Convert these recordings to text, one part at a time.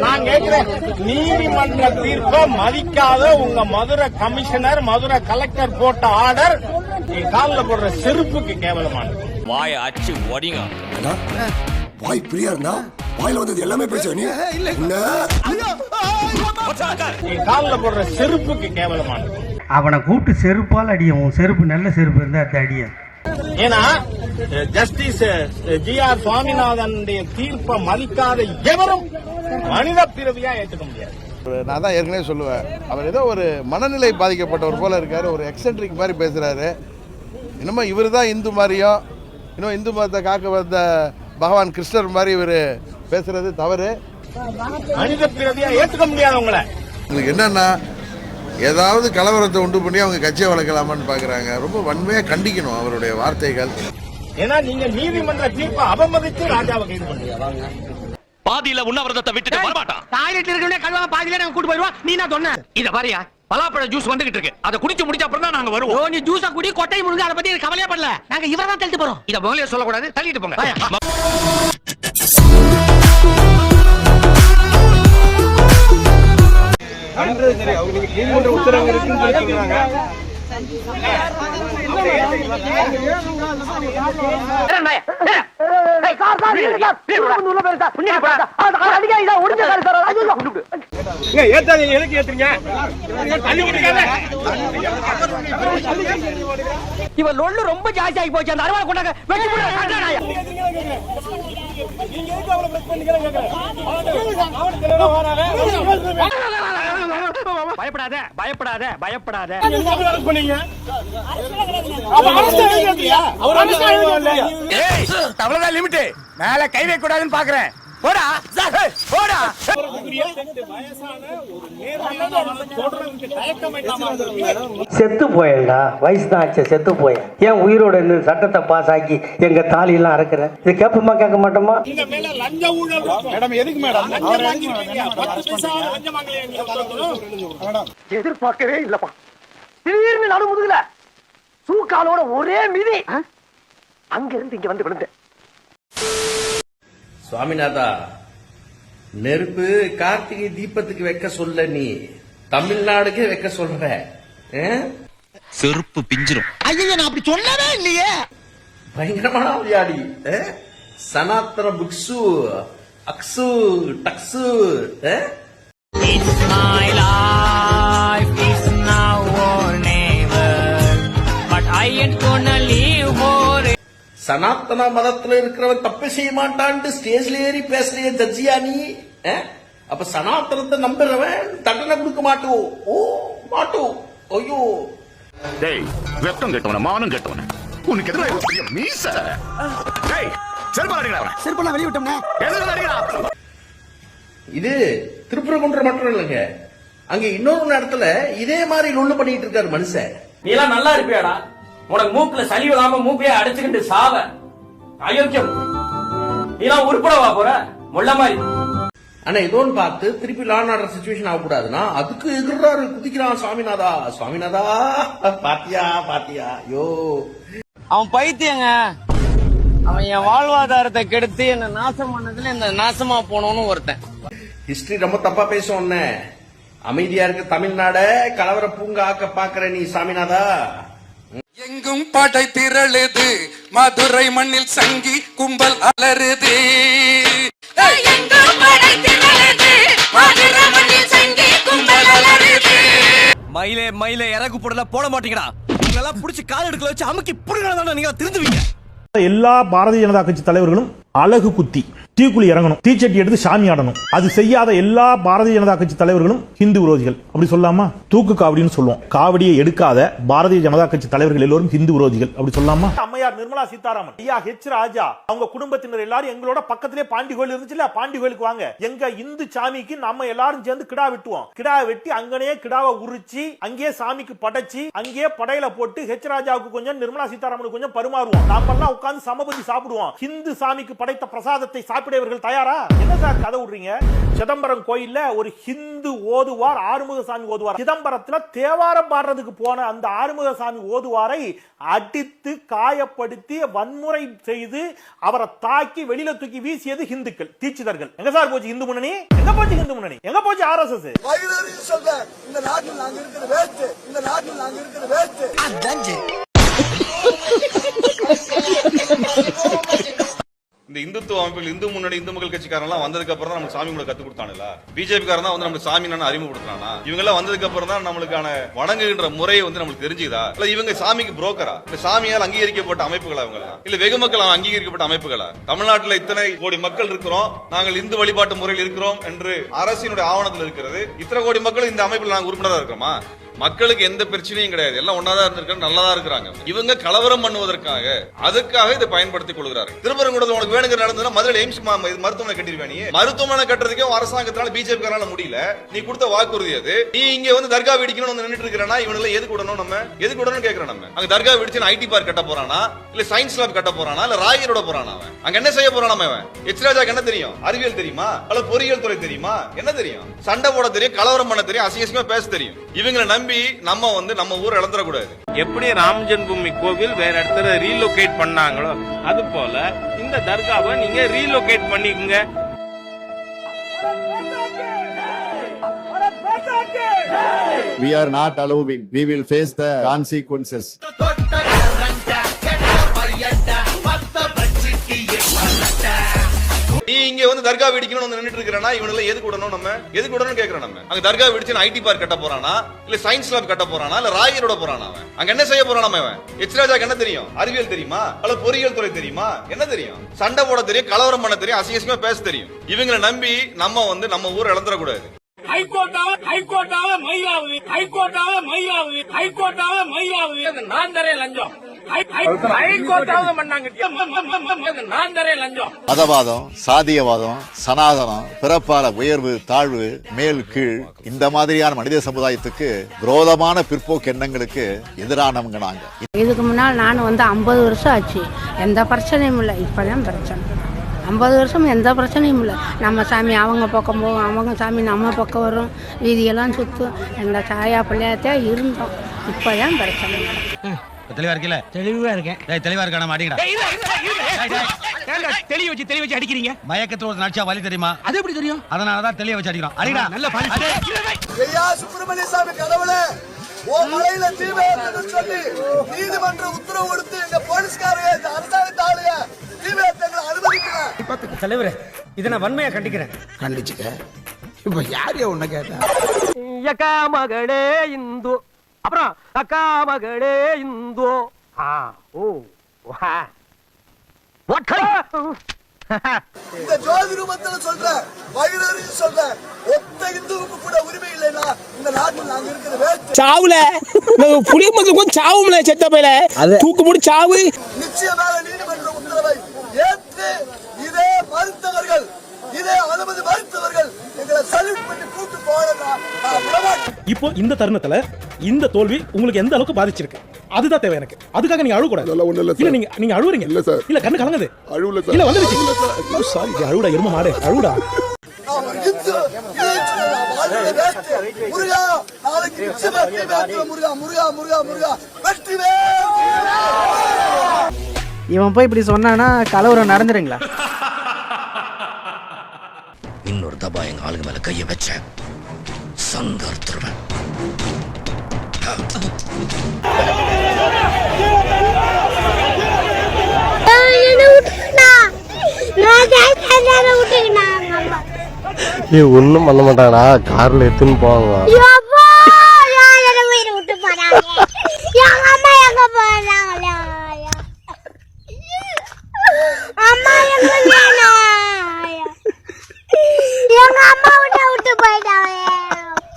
நான் கேட்கிறேன் நீதிமன்ற தீர்ப்பை மதிக்காத உங்க மதுரை கமிஷனர் மதுரை கலெக்டர் போட்ட ஆர்டர் என் காலில் போடுற செருப்புக்கு கேவலமானது. வாய அச்சு ஒடிங்க. வாய் பிரியா இருந்தா வாயில வந்தது எல்லாமே பேசுவ நீ. என் காலில் போடுற செருப்புக்கு கேவலமானது. அவனை கூப்பிட்டு செருப்பால் அடியும் உன் செருப்பு நல்ல செருப்பு இருந்தா அது அடிய ஏன்னா ஜஸ்டிஸ் ஜி ஆர் சுவாமிநாதன் தீர்ப்பை மதிக்காத எவரும் மனித பிறவியா ஏற்றுக்க முடியாது. நான் தான் ஏற்கனவே சொல்லுவேன். அவர் ஏதோ ஒரு மனநிலை பாதிக்கப்பட்டவர் போல இருக்காரு. ஒரு எக்ஸென்ட்ரிக் மாதிரி பேசுறாரு. இன்னமும் இவர் தான் இந்து மாதிரியும் இன்னும் இந்து மதத்தை காக்க வந்த பகவான் கிருஷ்ணர் மாதிரி இவர் பேசுறது தவறு. மனித பிறவியா ஏற்றுக்க முடியாது உங்களை உங்களுக்கு என்னன்னா ஏதாவது கலவரத்தை உண்டு பண்ணி அவங்க கட்சியை வளர்க்கலாமான்னு பார்க்குறாங்க ரொம்ப வன்மையாக கண்டிக்கணும் அவருடைய வார்த்தைகள். ஏன்னா நீங்க நீதிமன்ற தீர்ப்பை அவமதித்து ராஜாவை கைது பண்றீங்க. பாதியில உண்ணாவிரதத்தை விட்டுட்டு வரமாட்டான் டாய்லெட் இருக்கவனே கழுவாம பாதியில நாங்க கூட்டு போயிருவோம் நீ நான் சொன்ன? இத பாரியா பலாப்பழ ஜூஸ் வந்துகிட்டு இருக்கு. அதை குடிச்சு முடிச்ச அப்புறம் தான் நாங்க ஓ வருவோம் நீ ஜூஸா குடி கொட்டை முழுங்க அதை பத்தி கவலையே படல. நாங்க இவரை தான் தள்ளிட்டு போறோம். இத முதல்ல சொல்லக்கூடாது. தள்ளிட்டு போங்க. எதுக்கு ஏத்துறீங்க இவன் லொள்ளு ரொம்ப ஜாஸ்தி ஆகி போச்சு. அந்த அறுவாள் கொண்டாங்க வெட்டி பயப்படாத பயப்படாத பயப்படாத. அவ்வளவுதான் லிமிட் மேல கை வைக்க கூடாதுன்னு பாக்குறேன். போடா. செத்து போயேன்டா வயசு தான் ஆச்சு செத்து போயேன். ஏன் உயிரோட இருந்து சட்டத்தை பாஸ் ஆக்கி எங்க தாலி எல்லாம் அறக்குற? இது கேட்போமா கேட்க மாட்டோமா மேடம் எதுக்கு மேடம்? எதிர்பார்க்கவே இல்லப்பா. திடீர்னு நடு முதுகுல சூக்காலோட ஒரே மிதி. அங்க இருந்து இங்க வந்து விழுந்தேன். சுவாமிநாதா நெருப்பு கார்த்திகை தீபத்துக்கு வைக்க சொல்ல நீ தமிழ்நாடுக்கே வைக்க சொல்ற? செருப்பு பிஞ்சிரும் ஐயா நான் அப்படி சொல்லவே இல்லையே பயங்கரமான விளையாடி? சனாத்தன புக்ஸு அக்ஸு டக்ஸு? My சனாத்தன மதத்துல இருக்கிறவன் தப்பு செய்ய மாட்டான்ட்டு ஸ்டேஜ்ல ஏறி பேசுறிய ஜட்ஜியா நீ? அப்ப சனாத்தனத்தை நம்புறவன் தண்டனை கொடுக்க மாட்டோம் ஓ மாட்டோம் ஐயோ. டேய் வெப்பம் கெட்டவன மானம் கெட்டவன. உனக்கு எதிராக ஒரு பெரிய மீச? டேய் செருப்பால் அடிக்கிறா அவனை. வெளிய விட்டோம்னா. எதிராக அடிக்கிறா இது திருப்பரங்குன்றம் மட்டும் இல்லைங்க. அங்க இன்னொரு இடத்துல இதே மாதிரி லொல்லு பண்ணிட்டு இருக்காரு மனுஷன். நீ எல்லாம் நல்லா இருப்பியாடா? உனக்கு மூக்குல சளி விடாம மூக்கையே அடைச்சுக்கிட்டு சாவ. அயோக்கியம். நீ எல்லாம் உருப்படவா போற? முள்ள மாதிரி. ஆனா ஏதோன்னு பார்த்து திருப்பி லான் ஆர்டர் சுச்சுவேஷன் ஆகக்கூடாதுன்னா அதுக்கு எதிர்றாரு குதிக்கிறான் சுவாமிநாதா. சுவாமிநாதா பாத்தியா பாத்தியா? யோ. அவன் பைத்தியங்க. அவன் என் வாழ்வாதாரத்தை கெடுத்து என்ன நாசம் பண்ணதுல இந்த நாசமா போனவனு ஒருத்தன். ஹிஸ்டரி ரொம்ப தப்பா பேசும் அமைதியா இருக்க தமிழ்நாட கலவர பூங்கா ஆக்க பாக்குற நீ சாமிநாதா எங்கும் படை திரளுது. மதுரை மண்ணில் சங்கி கும்பல் அலறுது. மயிலே மயிலே இறகு போடல போட மாட்டீங்கடா. உங்களெல்லாம் புடிச்சு கால் எடுக்கல வச்சு அமுக்கி புடுங்கலாம் நீங்க திருந்துவீங்க. எல்லா பாரதிய ஜனதா கட்சி தலைவர்களும் அழகு குத்தி தீக்குழி இறங்கணும். தீச்சட்டி எடுத்து சாமி ஆடணும். அது செய்யாத எல்லா பாரதிய ஜனதா கட்சி தலைவர்களும் ஹிந்து விரோதிகள். அப்படி சொல்லாமா? தூக்கு காவடின்னு சொல்லுவோம். காவடியை எடுக்காத பாரதிய ஜனதா கட்சி தலைவர்கள் எல்லோரும் ஹிந்து விரோதிகள். அப்படி சொல்லாமா? அம்மையார் நிர்மலா சீதாராமன் ஐயா ஹெச் ராஜா அவங்க குடும்பத்தினர் எல்லாரும் எங்களோட பக்கத்திலே பாண்டி கோயில் இருந்துச்சுல பாண்டி கோயிலுக்கு வாங்க. எங்க இந்து சாமிக்கு நம்ம எல்லாரும் சேர்ந்து கிடா வெட்டுவோம். கிடா வெட்டி அங்கனே கிடாவை உரிச்சு அங்கேயே சாமிக்கு படைச்சு அங்கேயே படையில போட்டு ஹெச் ராஜாவுக்கு கொஞ்சம் நிர்மலா சீதாராமனுக்கு கொஞ்சம் பரிமாறுவோம். நாமெல்லாம் உட்கார்ந்து சமபதி சாப்பிடுவோம். ஹிந்து சாமிக்கு படைத்த பிரசாதத்தை சாப்பிட்டு சாப்பிட இவர்கள் தயாரா? என்ன சார் கதை விடுறீங்க? சிதம்பரம் கோயில்ல ஒரு ஹிந்து ஓதுவார் ஆறுமுகசாமி ஓதுவார். சிதம்பரத்துல தேவாரம் பாடுறதுக்கு போன அந்த ஆறுமுகசாமி ஓதுவாரை அடித்து காயப்படுத்தி வன்முறை செய்து அவரை தாக்கி வெளியில தூக்கி வீசியது ஹிந்துக்கள் தீட்சிதர்கள். எங்க சார் போச்சு இந்து முன்னணி? எங்க போச்சு இந்து முன்னணி? எங்க போச்சு ஆர்எஸ்எஸ்? சொல்றேன் இந்த நாட்டில் நாங்க இருக்கிற வேஸ்ட் இந்த நாட்டில் நாங்க இருக்கிற வேஸ்ட் இந்த இந்துத்துவ அமைப்புகள் இந்து முன்னணி இந்து மக்கள் கட்சிக்காரன்லாம் வந்ததுக்கு அப்புறம் தான் நமக்கு சாமி கூட கத்து கொடுத்தானுல. பிஜேபி காரன் தான் வந்து நம்ம சாமி நான் அறிமுகப்படுத்தினானா? இவங்க எல்லாம் வந்ததுக்கு அப்புறம் தான் நம்மளுக்கான வணங்குகின்ற முறையை வந்து நம்மளுக்கு தெரிஞ்சுதா? இல்ல இவங்க சாமிக்கு புரோக்கரா இல்ல சாமியால் அங்கீகரிக்கப்பட்ட அமைப்புகளா இவங்க இல்ல வெகு மக்கள் அங்கீகரிக்கப்பட்ட அமைப்புகளா? தமிழ்நாட்டுல இத்தனை கோடி மக்கள் இருக்கிறோம். நாங்கள் இந்து வழிபாட்டு முறையில் இருக்கிறோம் என்று அரசினுடைய ஆவணத்தில் இருக்கிறது. இத்தனை கோடி மக்கள் இந்த அமைப்பில் நாங்கள் உறுப்பினராக இருக்கிறோமா? மக்களுக்கு எந்த பிரச்சனையும் கிடையாது. எல்லாம் ஒன்னாதான் இருந்திருக்காங்க நல்லதா இருக்கிறாங்க. இவங்க கலவரம் பண்ணுவதற்காக அதுக்காக இதை பயன்படுத்திக் கொள்கிறார்கள். திருப்பரங்குடத்தில் உனக்கு வேணுங்கிற நடந்ததுன்னா மதுரை எய்ம்ஸ் ம- இது மருத்துவமனை கட்டிருவேன் நீ. மருத்துவமனை கட்டுறதுக்கே உன் அரசாங்கத்தினால பிஜேபி காரால முடியல. நீ கொடுத்த வாக்குறுதி அது. நீ இங்க வந்து தர்கா வெடிக்கணும்னு வந்து நின்றுட்டு இருக்கிறனா இவனுல எது விடணும் நம்ம? எதுக்கு விடணும் கேட்கிறோம் நம்ம? அங்க தர்கா வெடிச்சு ஐடி பார்க் கட்ட போறானா? இல்ல சயின்ஸ் லேப் கட்ட போறானா? இல்ல ராயரோட போறானா அவன்? அங்க என்ன செய்ய போறான் நம்ம அவன்? எச்ராஜாக்கு என்ன தெரியும்? அறிவியல் தெரியுமா? அல்ல பொறியியல் துறை தெரியுமா? என்ன தெரியும்? சண்டை போட தெரியும் கலவரம் பண்ண தெரியும் அசிங்கமா பேச தெரியும். இவங்களை நம்பி நம்ம வந்து நம்ம ஊர் இழந்துடக்கூடாது எப்படி ராம் ஜென்மபூமி கோவில் வேற இடத்துல ரீலோகேட் பண்ணாங்களோ அது போல இந்த தர்காவை நீங்க ரீலோகேட் பண்ணிக்கங்க We are not allowing. We will face the consequences. இங்க வந்து தர்கா வெடிக்கணும்னு வந்து நின்னுட்டு இருக்கிறனா இவனுல எதுக்கு விடணும் நம்ம? எதுக்கு விடணும் கேக்குறோம் நம்ம? அங்க தர்கா வெடிச்சு ஐடி பார்க் கட்ட போறானா? இல்ல சயின்ஸ் லேப் கட்ட போறானா? இல்ல ராயரோட போறானா அவன்? அங்க என்ன செய்ய போறான் நம்ம அவன்? எச்ராஜாக்கு என்ன தெரியும்? அறிவியல் தெரியுமா? அல்ல பொறியியல் துறை தெரியுமா? என்ன தெரியும்? சண்டை போட தெரியும் கலவரம் பண்ண தெரியும் அசிங்கமா பேச தெரியும். இவங்களை நம்பி நம்ம வந்து நம்ம ஊர் இழந்துடக்கூடாது. ஹைகோர்ட்டாக ஹைகோர்ட்டாக மயிலாவது ஹைகோர்ட்டாக மயிலாவது ஹைகோர்ட்டாக மயிலாவது. நான் தரேன் லஞ்சம். மதவாதம் சாதியவாதம் சனாதனம் பிறப்பால உயர்வு தாழ்வு மேல் கீழ் இந்த மாதிரியான மனித சமுதாயத்துக்கு விரோதமான பிற்போக்கு எண்ணங்களுக்கு எதிரானவங்க நாங்க இதுக்கு முன்னால் நான் வந்து ஐம்பது வருஷம் ஆச்சு. எந்த பிரச்சனையும் இல்லை. இப்பதான் பிரச்சனை. ஐம்பது வருஷம் எந்த பிரச்சனையும் இல்லை. நம்ம சாமி அவங்க பக்கம் போகும் அவங்க சாமி நம்ம பக்கம் வரும். வீதியெல்லாம் சுற்றும் எங்கள் சாயா பிள்ளையாத்தே இருந்தோம். இப்போதான் பிரச்சனை. தெளிவா இருக்கல? தெளிவா இருக்கேன். தெளிவா இருக்கா நம்ம அடிக்கடா தெளிய வச்சு தெளிய வச்சு அடிக்கிறீங்க? மயக்கத்துல ஒரு நடிச்சா வலி தெரியுமா? அது எப்படி தெரியும்? அதனாலதான் தெளிய வச்சு அடிக்கிறோம். அடிக்கடா நல்ல ஐயா சுப்பிரமணிய சாமி கடவுளே ஓ மலையில தீபேத்தன்னு சொல்லி நீதிமன்ற உத்தரவு கொடுத்து எங்க போலீஸ்காரங்க இந்த அரசாங்கத்தை ஆளுங்க தீபேத்தங்களை அனுமதிக்கல. தலைவரே இதை நான் வன்மையா கண்டிக்கிறேன். கண்டிச்சுக்க. இப்ப யாரையா உன்ன கேட்டா? மகளே இந்து. அப்புறம் அக்கா மகளே இந்து. ஆ ஓ வா இந்த ஜோதி ரூபத்துல சொல்றேன் வயிறு சொல்றேன் ஒத்த இந்துவுக்கு கூட உரிமை இல்லைன்னா இந்த நாட்டில் நாங்க இருக்கிற சாவுல. புளிய மக்கள் கொஞ்சம் சாவும்ல செத்த பையில. தூக்கு போட்டு சாவு. நிச்சயமாக நீதிமன்ற உத்தரவை ஏற்று இதே மறுத்தவர்கள் இதே அனுமதி மறுத்தவர்கள் எங்களை சல்யூட் பண்ணி கூட்டு விடமாட்டேன் இப்போ இந்த தருணத்துல இந்த தோல்வி உங்களுக்கு எந்த அளவுக்கு பாதிச்சிருக்கு? அதுதான் தேவை எனக்கு. அதுக்காக நீங்க அழுகக்கூடாது. இல்ல நீங்க நீங்க அழுவுறீங்க. இல்ல சார் இல்ல கண்ணு கலங்குது. அழுவல இல்ல வந்துருச்சு. சாரி அழுடா எரும மாடு. அழுடா முருகா நாளைக்கு நிச்சயமா தீபேத்துவ முருகா முருகா முருகா முருகா. வெற்றி இவன் போய் இப்படி சொன்னானா கலவரம் நடந்துருங்களா? இன்னொரு தபா எங்க ஆளுங்க மேல கைய வச்சேன். சங்கர்த்துருவேன் ஒன்றும் பண்ண மாட்டாங்கடா. கார்ல எடுத்துன்னு போவாங்க விட்டு போறாங்க எங்க அம்மா எங்க போறாங்க அம்மா எங்க எங்க அம்மா விட்டு விட்டு போயிட்டாங்க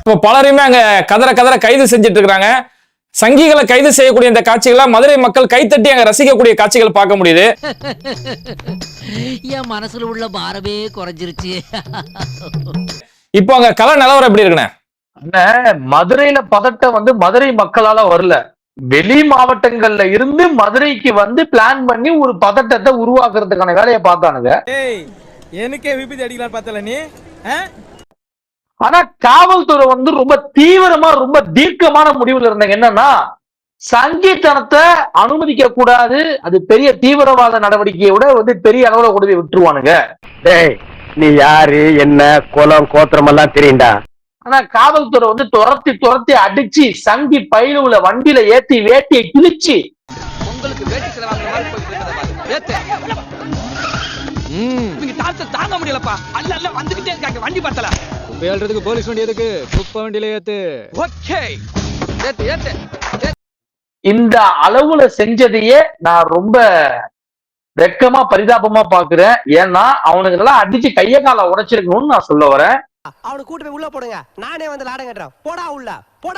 இப்போ பலரையுமே அங்க கதற கதற கைது செஞ்சுட்டு இருக்காங்க சங்கிகளை கைது செய்யக்கூடிய இந்த காட்சிகளை மதுரை மக்கள் கைத்தட்டி அங்க ரசிக்கக்கூடிய காட்சிகள் பார்க்க முடியுது. என் மனசுல உள்ள பாரமே குறைஞ்சிருச்சு. இப்போ அங்க கல நிலவரம் எப்படி இருக்குண்ணே? மதுரையில பதட்டம் வந்து மதுரை மக்களால வரல. வெளி மாவட்டங்கள்ல இருந்து மதுரைக்கு வந்து பிளான் பண்ணி ஒரு பதட்டத்தை உருவாக்குறதுக்கான வேலையை பார்த்தானுங்க. எனக்கே விபத்து அடிக்கலாம் பார்த்தல நீ ஆனா காவல்துறை வந்து ரொம்ப தீவிரமா ரொம்ப தீர்க்கமான முடிவுல இருந்தாங்க. என்னன்னா சங்கித்தனத்தை அனுமதிக்க கூடாது. அது பெரிய தீவிரவாத நடவடிக்கையை விட வந்து பெரிய அளவுல கொண்டு போய் விட்டுருவானுங்க. டேய் நீ யாரு என்ன குலம் கோத்திரம் எல்லாம் தெரியும்டா. ஆனா காவல்துறை வந்து துரத்தி துரத்தி அடிச்சு சங்கி பயிலுல வண்டியில ஏத்தி வேட்டியை கிழிச்சு. உங்களுக்கு வேட்டி செலவாங்க இவங்க டார்ச்சர் தாங்க முடியலப்பா. அல்ல அல்ல வந்துகிட்டே இருக்காங்க வண்டி பத்தல. குப்பை அள்ளுறதுக்கு போலீஸ் வண்டி எதுக்கு? குப்பை வண்டியில ஏத்து. ஓகே. ஏத்து ஏத்து இந்த அளவுல செஞ்சதையே நான் ரொம்ப வெக்கமா பரிதாபமா பாக்குறேன். ஏன்னா அவனுங்க எல்லாம் அடிச்சு கைய கால உடைச்சிருக்கணும்னு நான் சொல்ல வரேன். அவனை கூட்டு போய் உள்ள போடுங்க. நானே வந்து லாடம் கட்டுறேன். போடா உள்ள போடா.